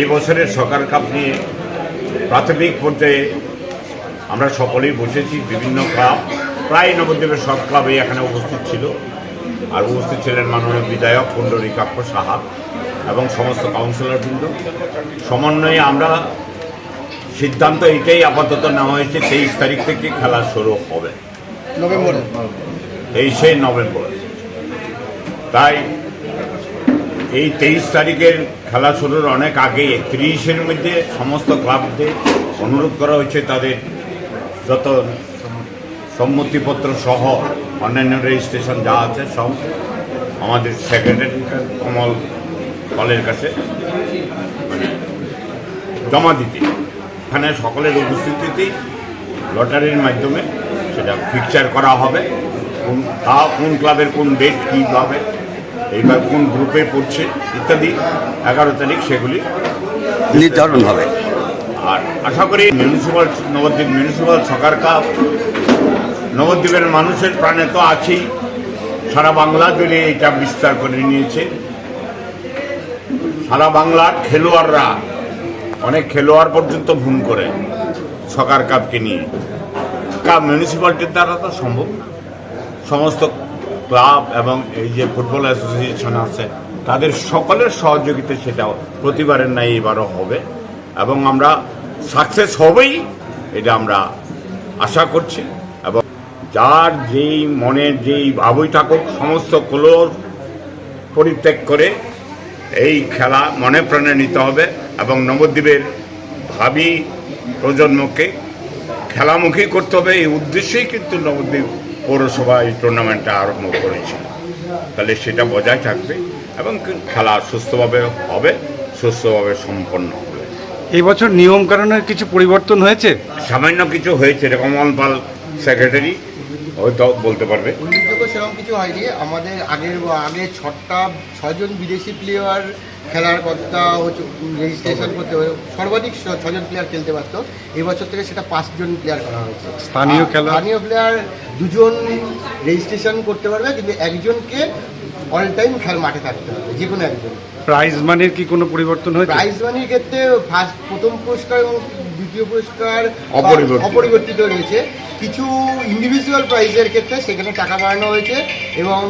এই বছরের সকার কাপ নিয়ে প্রাথমিক পর্যায়ে আমরা সকলেই বসেছি বিভিন্ন ক্লাব প্রায় নবদ্বীপের সব ক্লাবেই এখানে উপস্থিত ছিল। আর উপস্থিত ছিলেন মাননীয় বিধায়ক পুণ্ডরীকাক্ষ সাহা এবং সমস্ত কাউন্সিলরবৃন্দ। সমন্বয়ে আমরা সিদ্ধান্ত এটাই আপাতত নেওয়া হয়েছে তেইশ তারিখ থেকে খেলা শুরু হবে। নভেম্বরে। তেইশে নভেম্বর। তাই এই তেইশ তারিখের খেলা শুরুর অনেক আগে একত্রিশের মধ্যে সমস্ত ক্লাবদের অনুরোধ করা হয়েছে তাদের যত সম্মতিপত্র সহ অন্যান্য রেজিস্ট্রেশন যা আছে সব আমাদের সেক্রেটারি কমল কলের কাছে মানে জমা দিতে। এখানে সকলের উপস্থিতিতেই লটারির মাধ্যমে সেটা ফিকচার করা হবে। কোন তা কোন ক্লাবের কোন ডেট কী কীভাবে এইবার কোন গ্রুপে পড়ছে ইত্যাদি এগারো তারিখ সেগুলি নির্ধারণ হবে। আর আশা করি municipal Nabadwip municipal soccer cup নবদ্বীপের মানুষের প্রাণে তো আছেই। সারা বাংলা জুড়ে এটা বিস্তার করে নিয়েছে। সারা বাংলার খেলোয়াড়রা অনেক খেলোয়াড় পর্যন্ত ভুল করে সকার কাপকে নিয়ে। কাপ মিউনিসিপ্যালিটির দ্বারা তো সম্ভব সমস্ত ক্লাব এবং এই যে ফুটবল অ্যাসোসিয়েশন আছে, তাদের সকলের সহযোগিতা সেটাও প্রতিবারের নাই এবারও হবে এবং আমরা সাকসেস হবেই, এটা আমরা আশা করছি। এবং যার যেই মনের যেই ভাবই থাকুক, সমস্ত ক্লোর পরিত্যাগ করে এই খেলা মনে প্রাণে নিতে হবে এবং নবদ্বীপের ভাবি প্রজন্মকে খেলামুখী করতে হবে, এই উদ্দেশ্যেই কিন্তু নবদ্বীপ পৌরসভা এই টুর্নামেন্টটা আরম্ভ করেছিল তাহলে সেটা বজায় থাকবে এবং খেলা সুস্থভাবে হবে সুস্থভাবে সম্পন্ন হবে। এই বছর নিয়ম কারণের কিছু পরিবর্তন হয়েছে? সামান্য কিছু হয়েছে কমল পাল সেক্রেটারি হয়তো বলতে পারবে। উল্লেখযোগ্য সেরকম কিছু হয়নি। আমাদের আগের আগে ছটা ছজন বিদেশি প্লেয়ার খেলার কথা হচ্ছে রেজিস্ট্রেশন করতে হবে সর্বাধিক ছজন প্লেয়ার খেলতে পারতো। এই বছর থেকে সেটা পাঁচজন প্লেয়ার করা হয়েছে। স্থানীয় খেলা? স্থানীয় প্লেয়ার দুজন রেজিস্ট্রেশন করতে পারবে কিন্তু একজনকে অল টাইম খেল মাঠে থাকতে হবে যে কোনো একজন। প্রাইজ মানির কি কোনো পরিবর্তন হয়েছে? প্রাইজ মানির ক্ষেত্রে ফার্স্ট প্রথম পুরস্কার এবং দ্বিতীয় পুরস্কার অপরিবর্তিত। অপরিবর্তিত রয়েছে। কিছু ইন্ডিভিজুয়াল প্রাইজের ক্ষেত্রে সেখানে টাকা বাড়ানো হয়েছে এবং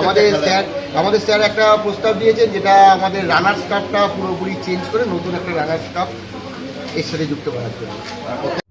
আমাদের স্যার আমাদের স্যার একটা প্রস্তাব দিয়েছেন যেটা আমাদের রানার্স স্টাফটা পুরোপুরি চেঞ্জ করে নতুন একটা রানার স্টাফ এর সাথে যুক্ত করার জন্য।